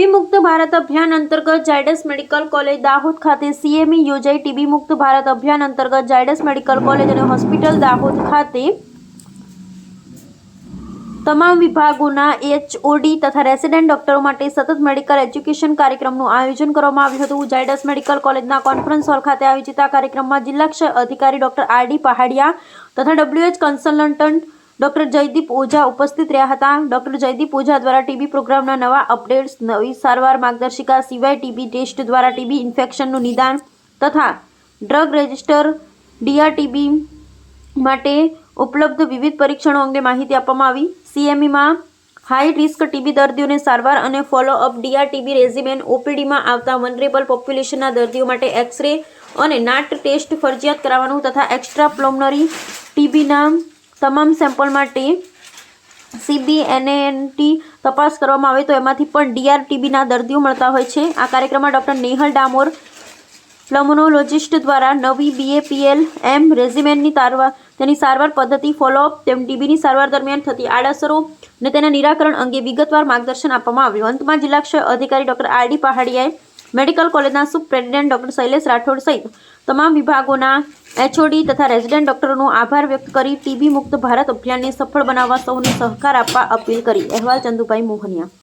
TB મુક્ત ભારત અભિયાન અંતર્ગત ઝાયડસ મેડિકલ કોલેજ દાહોદ ખાતે સીએમઈ યોજાઈ ટીબી મુક્ત ભારત અભિયાન અંતર્ગત ઝાયડસ મેડિકલ કોલેજ અને હોસ્પિટલ દાહોદ ખાતે તમામ વિભાગોના એચઓડી તથા રેસિડેન્ટ ડોક્ટરો માટે સતત મેડિકલ એજ્યુકેશન કાર્યક્રમનું આયોજન કરવામાં આવ્યું હતું. ઝાયડસ મેડિકલ કોલેજના કોન્ફરન્સ હોલ ખાતે આયોજિત આ કાર્યક્રમમાં જિલ્લા અધિકારી ડોક્ટર આર ડી પહાડિયા તથા W H consultant doctor Jaydeep Ojha ઉપસ્થિત રહ્યા હતા. ડોક્ટર જયદીપ ઓઝા દ્વારા ટીબી પ્રોગ્રામના નવા અપડેટ્સ, નવી સારવાર માર્ગદર્શિકા સિવાય ટીબી ટેસ્ટ દ્વારા ટીબી ઇન્ફેક્શનનું નિદાન તથા ડ્રગ રજિસ્ટર ડીઆરટીબી માટે ઉપલબ્ધ વિવિધ પરીક્ષણો અંગે માહિતી આપવામાં આવી. સીએમઈમાં હાઈ રિસ્ક ટીબી દર્દીઓને સારવાર અને ફોલો અપ ડીઆરટીબી રેઝિમેન ઓપીડીમાં આવતા વનરેબલ પોપ્યુલેશનના દર્દીઓ માટે એક્સરે અને નાટ ટેસ્ટ ફરજિયાત કરાવવાનું તથા એક્સ્ટ્રા પ્લોમનરી ટીબીના તમામ સેમ્પલ માટે સીબીએનએનટી તપાસ કરવામાં આવે તો એમાંથી પણ ડીઆરટીબીના દર્દીઓ મળતા હોય છે. આ કાર્યક્રમમાં ડૉક્ટર નેહલ ડામોર, પ્લમોનોલોજિસ્ટ દ્વારા નવી બીએપીએલ એમ રેઝિમેનની સારવાર, તેની સારવાર પદ્ધતિ, ફોલોઅપ, તેમ ટીબીની સારવાર દરમિયાન થતી આડઅસરો અને તેના નિરાકરણ અંગે વિગતવાર માર્ગદર્શન આપવામાં આવ્યું. અંતમાં જિલ્લા ક્ષય અધિકારી ડૉક્ટર આર ડી પહાડિયાએ મેડિકલ કોલેજના સુપ્રિન્ટેન્ડન્ટ ડૉક્ટર શૈલેષ રાઠોડ સહિત તમામ વિભાગોના એચઓડી તથા રેસિડેન્ટ ડોક્ટરોનો આભાર વ્યક્ત કરી ટીબી મુક્ત ભારત અભિયાનને સફળ બનાવવા સૌને સહકાર આપવા અપીલ કરી. અહેવાલ ચંદુભાઈ મોહનિયા.